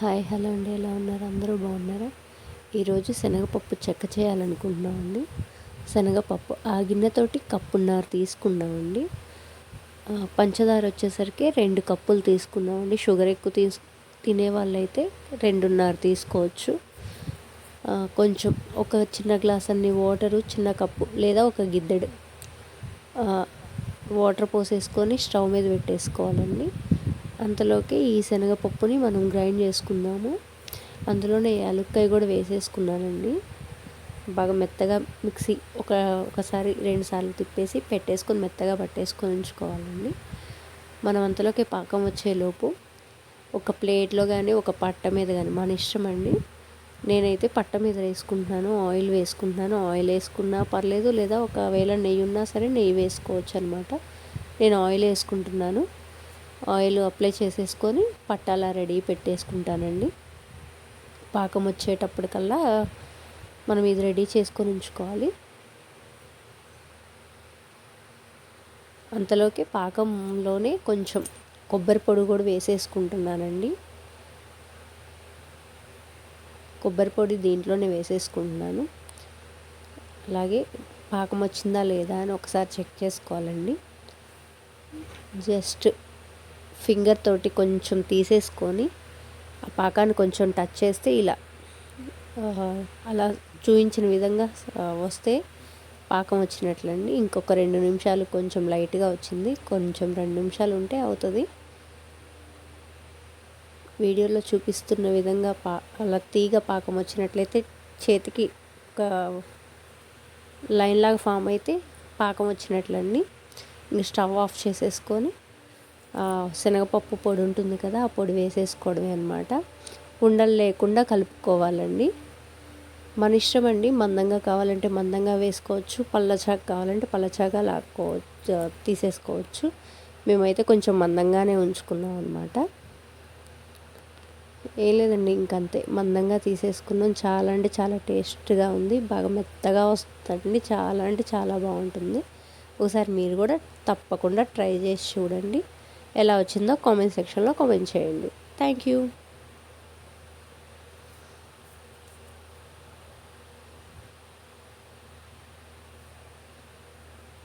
Hi hello అండి. ఎలా ఉన్నారు? అందరూ బాగున్నారా? ఈరోజు శనగపప్పు చెక్క చేయాలనుకుంటున్నామండి. శనగపప్పు ఆ గిన్నెతోటి కప్పున్నర తీసుకున్నామండి పంచదార వచ్చేసరికి రెండు కప్పులు తీసుకున్నామండి షుగర్ ఎక్కువ తీసు తినే వాళ్ళైతే రెండున్నర తీసుకోవచ్చు. కొంచెం ఒక చిన్న గ్లాస్ అన్ని వాటరు చిన్న కప్పు లేదా ఒక గిద్దెడు. వాటర్ పోసేసుకొని స్టవ్ మీద పెట్టేసుకోవాలండి. అంతలోకి ఈ శనగపప్పుని మనం గ్రైండ్ చేసుకుందాము. అందులోనే యాలక్కాయ కూడా వేసేసుకున్నానండి. బాగా మెత్తగా మిక్సీ ఒక ఒకసారి రెండు సార్లు తిప్పేసి పెట్టేసుకొని మెత్తగా పట్టేసుకొని ఉంచుకోవాలండి. మనం అంతలోకి పాకం వచ్చేలోపు ఒక ప్లేట్లో కానీ ఒక పట్ట మీద కానీ మన ఇష్టం అండి. నేనైతే పట్ట మీద వేసుకుంటున్నాను ఆయిల్ వేసుకుంటున్నాను. ఆయిల్ వేసుకున్నా పర్లేదు లేదా ఒకవేళ నెయ్యి ఉన్నా సరే నెయ్యి వేసుకోవచ్చు అనమాట నేను ఆయిల్ వేసుకుంటున్నాను. ఆయిల్ అప్లై చేసేసుకొని పట్టాలా రెడీ పెట్టేసుకుంటానండి. పాకం వచ్చేటప్పటికల్లా మనం ఇది రెడీ చేసుకొని ఉంచుకోవాలి. అంతలోకి పాకంలోనే కొంచెం కొబ్బరి పొడి కూడా వేసేసుకుంటున్నానండి. కొబ్బరి పొడి దీంట్లోనే వేసేసుకుంటున్నాను. అలాగే పాకం వచ్చిందా లేదా అని ఒకసారి చెక్ చేసుకోవాలండి. జస్ట్ ఫింగర్ తోటి కొంచెం తీసేసుకొని ఆ పాకాన్ని కొంచెం టచ్ చేస్తే ఇలా అలా చూపించిన విధంగా వస్తే పాకం వచ్చినట్లండి. ఇంకొక రెండు నిమిషాలు కొంచెం లైట్గా వచ్చింది. కొంచెం రెండు నిమిషాలు ఉంటే అవుతుంది. వీడియోలో చూపిస్తున్న విధంగా పా అలా తీగ పాకం వచ్చినట్లయితే చేతికి ఒక లైన్ లాగా ఫామ్ అయితే పాకం వచ్చినట్లండి. ఇంక స్టవ్ ఆఫ్ చేసేసుకొని శనగపప్పు పొడి ఉంటుంది కదా ఆ పొడి వేసేసుకోవడమే అనమాట ఉండలు లేకుండా కలుపుకోవాలండి. మన ఇష్టం అండి మందంగా కావాలంటే మందంగా వేసుకోవచ్చు పల్లచాక కావాలంటే పల్లచాగా లాక్కోవచ్చు తీసేసుకోవచ్చు. మేమైతే కొంచెం మందంగానే ఉంచుకున్నాం అనమాట ఏం లేదండి ఇంకంతే. మందంగా తీసేసుకున్నాం. చాలా అంటే చాలా టేస్ట్గా ఉంది. బాగా మెత్తగా వస్తుందండి. చాలా అంటే చాలా బాగుంటుంది. ఒకసారి మీరు కూడా తప్పకుండా ట్రై చేసి చూడండి. ఎలా వచ్చిందో కామెంట్ సెక్షన్లో కామెంట్ చేయండి. Thank you